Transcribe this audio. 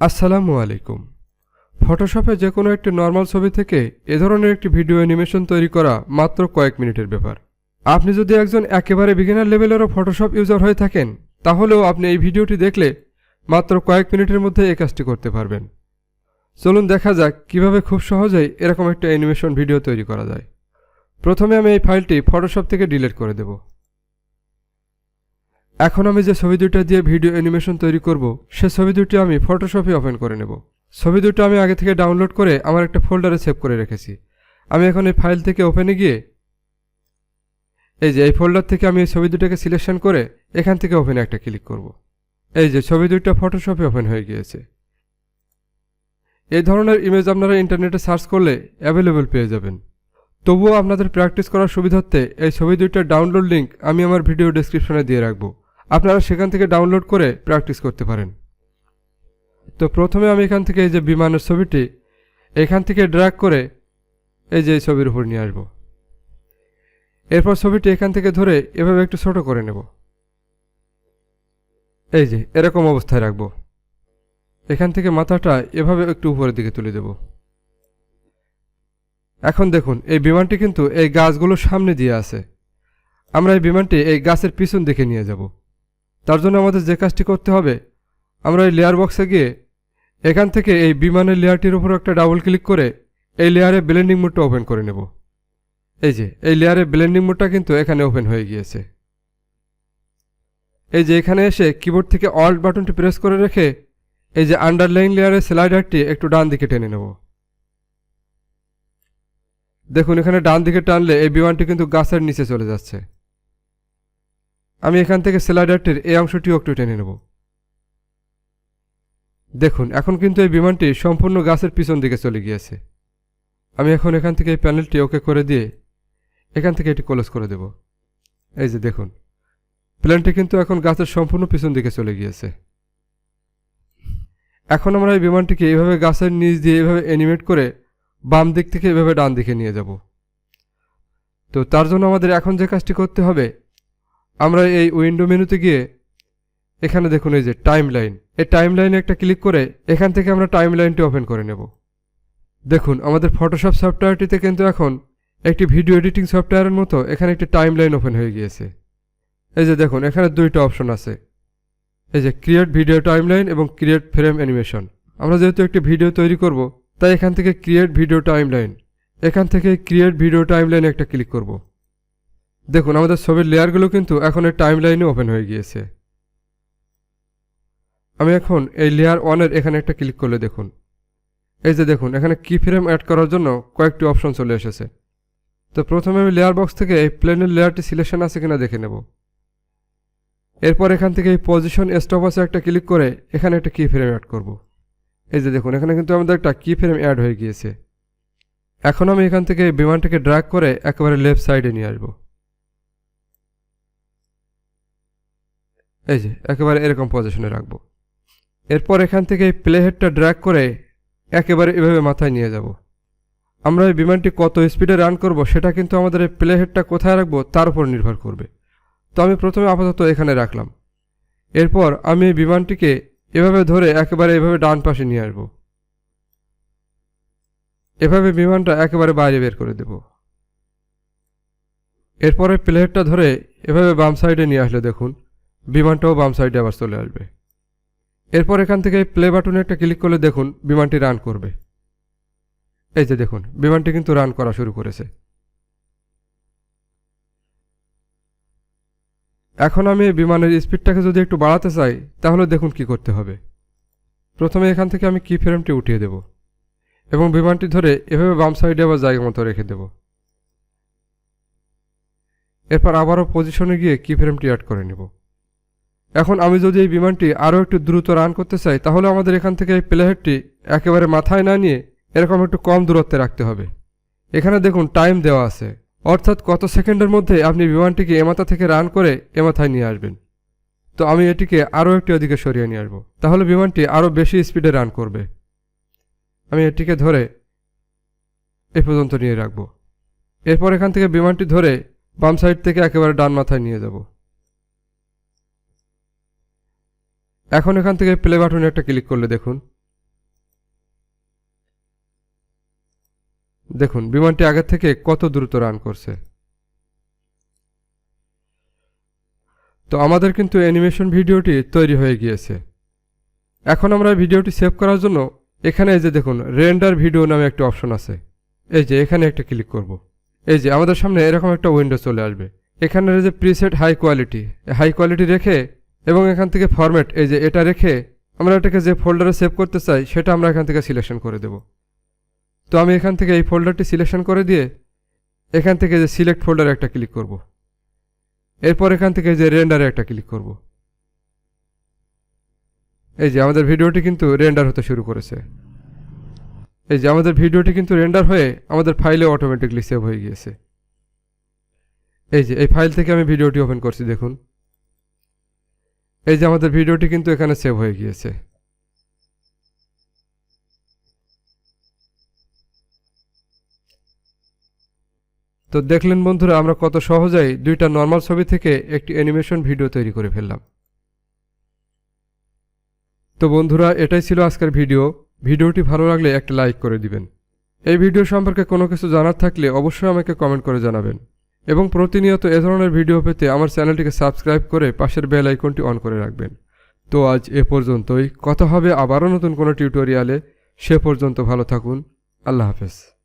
আসসালামু আলাইকুম। ফটোশপে যে কোনো একটি নর্মাল ছবি থেকে এ ধরনের একটি ভিডিও অ্যানিমেশন তৈরি করা মাত্র কয়েক মিনিটের ব্যাপার। আপনি যদি একজন একেবারে বিগিনার লেভেলেরও ফটোশপ ইউজার হয়ে থাকেন, তাহলেও আপনি এই ভিডিওটি দেখলে মাত্র কয়েক মিনিটের মধ্যে এই কাজটি করতে পারবেন। চলুন দেখা যাক কীভাবে খুব সহজেই এরকম একটা অ্যানিমেশন ভিডিও তৈরি করা যায়। প্রথমে আমি এই ফাইলটি ফটোশপ থেকে ডিলিট করে দেব। এখন আমি যে ছবি দুটো দিয়ে ভিডিও অ্যানিমেশন তৈরি করব, সে ছবি দুটি আমি ফটোশপে ওপেন করে নেব। ছবি দুটো আমি আগে থেকে ডাউনলোড করে আমার একটা ফোল্ডারে সেভ করে রেখেছি। আমি এখন এই ফাইল থেকে ওপেনে গিয়ে এই যে এই ফোল্ডার থেকে আমি এই ছবি দুটোকে সিলেকশন করে এখান থেকে ওপেনে একটা ক্লিক করব। এই যে ছবি দুটো ফটোশপে ওপেন হয়ে গিয়েছে। এই ধরনের ইমেজ আপনারা ইন্টারনেটে সার্চ করলে অ্যাভেলেবল পেয়ে যাবেন। তবুও আপনাদের প্র্যাকটিস করার সুবিধার্থে এই ছবি দুইটার ডাউনলোড লিঙ্ক আমি আমার ভিডিও ডেসক্রিপশনে দিয়ে রাখব। আপনারা সেখান থেকে ডাউনলোড করে প্র্যাকটিস করতে পারেন। তো প্রথমে আমি এখান থেকে এই যে বিমানের ছবিটি, এখান থেকে ড্র্যাগ করে এই যে এই ছবির উপর নিয়ে আসব। এরপর ছবিটি এখান থেকে ধরে এভাবে একটু ছোট করে নেব। এই যে, এরকম অবস্থায় রাখব। এখান থেকে মাথাটা এভাবে একটু উপরের দিকে তুলে দেব। এখন দেখুন, এই বিমানটি কিন্তু এই গাছগুলোর সামনে দিয়ে আছে। আমরা এই বিমানটি এই গাছের পিছন দিকে নিয়ে যাব। তার জন্য আমাদের যে কাজটি করতে হবে, আমরা এই লেয়ার বক্সে গিয়ে এখান থেকে এই বিমানের লেয়ারটির উপর একটা ডাবল ক্লিক করে এই লেয়ারে ব্লেন্ডিং মোডটা ওপেন করে নেব। এই যে, এই লেয়ারে ব্লেন্ডিং মোডটা কিন্তু এখানে ওপেন হয়ে গিয়েছে। এই যে এখানে এসে কিবোর্ড থেকে অল্ট বাটনটি প্রেস করে রেখে এই যে আন্ডারলাইন লেয়ারের স্লাইডারটি একটু ডান দিকে টেনে নেব। দেখুন, এখানে ডান দিকে টানলে এই বিমানটি কিন্তু গাছের নিচে চলে যাচ্ছে। আমি এখান থেকে স্লাইডারটির এই অংশটিও একটু টেনে নেব। দেখুন, এখন কিন্তু এই বিমানটি সম্পূর্ণ গাছের পিছন দিকে চলে গিয়েছে। আমি এখন এখান থেকে এই প্যানেলটি ওকে করে দিয়ে এখান থেকে এটি ক্লোজ করে দেব। এই যে দেখুন, প্লেনটি কিন্তু এখন গাছের সম্পূর্ণ পিছন দিকে চলে গিয়েছে। এখন আমরা এই বিমানটিকে এইভাবে গাছের নিচ দিয়ে এইভাবে অ্যানিমেট করে বাম দিক থেকে এভাবে ডান দিকে নিয়ে যাব। তো তার জন্য আমাদের এখন যে কাজটি করতে হবে আমরা এই উইন্ডো মেনুতে গিয়ে এখানে দেখুন এই যে টাইম লাইন এই টাইম লাইনে একটা ক্লিক করে এখান থেকে আমরা টাইম লাইনটি ওপেন করে নেব। দেখুন, আমাদের ফটোশপ সফটওয়্যারটিতে কিন্তু এখন একটি ভিডিও এডিটিং সফটওয়্যারের মতো এখানে একটি টাইম লাইন ওপেন হয়ে গিয়েছে। এই যে দেখুন, এখানে দুইটা অপশন আছে। এই যে ক্রিয়েট ভিডিও টাইমলাইন এবং ক্রিয়েট ফ্রেম অ্যানিমেশন আমরা যেহেতু একটি ভিডিও তৈরি করব, তাই এখান থেকে ক্রিয়েট ভিডিও টাইমলাইন এখান থেকে ক্রিয়েট ভিডিও টাইমলাইনে একটা ক্লিক করব। দেখুন, আমাদের ছবির লেয়ারগুলো কিন্তু এখন এই টাইমলাইনে ওপেন হয়ে গিয়েছে। আমি এখন এই লেয়ার ওয়ানের এখানে একটা ক্লিক করলে দেখুন। এই যে দেখুন, এখানে কি ফ্রেম অ্যাড করার জন্য কয়েকটি অপশন চলে এসেছে। তো প্রথমে আমি লেয়ার বক্স থেকে এই প্লেনের লেয়ারটি সিলেকশন আছে কিনা দেখে নেব। এরপর এখান থেকে এই পজিশন স্টপ আছে একটা ক্লিক করে এখানে একটা কি ফ্রেম অ্যাড করব। এই যে দেখুন, এখানে কিন্তু আমাদের একটা কি ফ্রেম অ্যাড হয়ে গিয়েছে। এখন আমি এখান থেকে বিমানটাকে ড্র্যাগ করে একেবারে লেফট সাইডে নিয়ে আসব। এই যে, একেবারে এরকম পজিশনে রাখব। এরপর এখান থেকে প্লে হেডটা করে একেবারে এভাবে মাথায় নিয়ে যাব। আমরা এই বিমানটি কত স্পিডে রান করব, সেটা কিন্তু আমাদের এই প্লে হেডটা কোথায় রাখব, তার উপর নির্ভর করবে। তো আমি প্রথমে আপাতত এখানে রাখলাম। এরপর আমি এই বিমানটিকে এভাবে ধরে একেবারে এভাবে ডান পাশে নিয়ে আসব। এভাবে বিমানটা একেবারে বাইরে বের করে দেব। এরপরে প্লেটটা ধরে এভাবে বাম সাইডে নিয়ে আসলে দেখুন বিমানটাও বাম সাইডে আবার চলে আসবে। এরপর এখান থেকে প্লে বাটনে একটা ক্লিক করলে দেখুন, বিমানটি রান করবে। এই যে দেখুন, বিমানটি কিন্তু রান করা শুরু করেছে। এখন আমি বিমানের স্পিডটাকে যদি একটু বাড়াতে চাই, তাহলে দেখুন কি করতে হবে। প্রথমে এখান থেকে আমি কি ফ্রেমটি উঠিয়ে দেব এবং বিমানটি ধরে এভাবে বাম সাইডে আবার জায়গা মতো রেখে দেব। এরপর আবারও পজিশনে গিয়ে কি ফ্রেমটি অ্যাড করে নেব। এখন আমি যদি এই বিমানটি আরও একটু দ্রুত রান করতে চাই, তাহলে আমাদের এখান থেকে এই প্লেহেডটি একেবারে মাথায় না নিয়ে এরকম একটু কম দূরত্বে রাখতে হবে। এখানে দেখুন, টাইম দেওয়া আছে। অর্থাৎ কত সেকেন্ডের মধ্যে আপনি বিমানটিকে এমাথা থেকে রান করে এমাথায় নিয়ে আসবেন। তো আমি এটিকে আরও একটি ওদিকে সরিয়ে নিয়ে আসব। তাহলে বিমানটি আরও বেশি স্পিডে রান করবে। আমি এটিকে ধরে এ পর্যন্ত নিয়ে রাখব। এরপর এখান থেকে বিমানটি ধরে বাম সাইড থেকে একেবারে ডান মাথায় নিয়ে যাব। এখন এখান থেকে প্লে বাটনে একটা ক্লিক করলে দেখুন। দেখুন, বিমানটি আগের থেকে কত দ্রুত রান করছে। তো আমাদের কিন্তু অ্যানিমেশন ভিডিওটি তৈরি হয়ে গিয়েছে। এখন আমরা ভিডিওটি সেভ করার জন্য এখানে এই যে দেখুন রেন্ডার ভিডিও নামে একটি অপশন আছে। এই যে এখানে একটা ক্লিক করব। এই যে আমাদের সামনে এরকম একটা উইন্ডো চলে আসবে। এখানের যে preset high quality high quality রেখে এবং এখান থেকে ফরম্যাট এই যে এটা রেখে আমরা এটাকে যে ফোল্ডারে সেভ করতে চাই, সেটা আমরা এখান থেকে সিলেকশন করে দেব। তো আমি এখান থেকে এই ফোল্ডারটি সিলেকশন করে দিয়ে এখান থেকে যে সিলেক্ট ফোল্ডারে একটা ক্লিক করব। এরপর এখান থেকে যে রেন্ডারে একটা ক্লিক করব। এই যে আমাদের ভিডিওটি কিন্তু রেন্ডার হতে শুরু করেছে। এই যে আমাদের ভিডিওটি কিন্তু রেন্ডার হয়ে আমাদের ফাইলে অটোমেটিকলি সেভ হয়ে গিয়েছে। এই যে, এই ফাইল থেকে আমি ভিডিওটি ওপেন করছি, দেখুন। এই যে আমাদের ভিডিওটি কিন্তু এখানে সেভ হয়ে গিয়েছে। তো দেখলেন বন্ধুরা, আমরা কত সহজেই দুইটা নর্মাল ছবি থেকে একটি অ্যানিমেশন ভিডিও তৈরি করে ফেললাম। তো বন্ধুরা, এটাই ছিল আজকের ভিডিও ভিডিওটি ভালো লাগলে একটা লাইক করে দিবেন। এই ভিডিও সম্পর্কে কোনো কিছু জানার থাকলে অবশ্যই আমাকে কমেন্ট করে জানাবেন। এবং প্রতিনিয়ত এ ধরনের ভিডিও পেতে আমার চ্যানেলটিকে সাবস্ক্রাইব করে পাশের বেল আইকনটি অন করে রাখবেন। তো আজ এ পর্যন্তই। কথা হবে আবারও নতুন কোনো টিউটোরিয়ালে। সে পর্যন্ত ভালো থাকুন। আল্লাহ হাফেজ।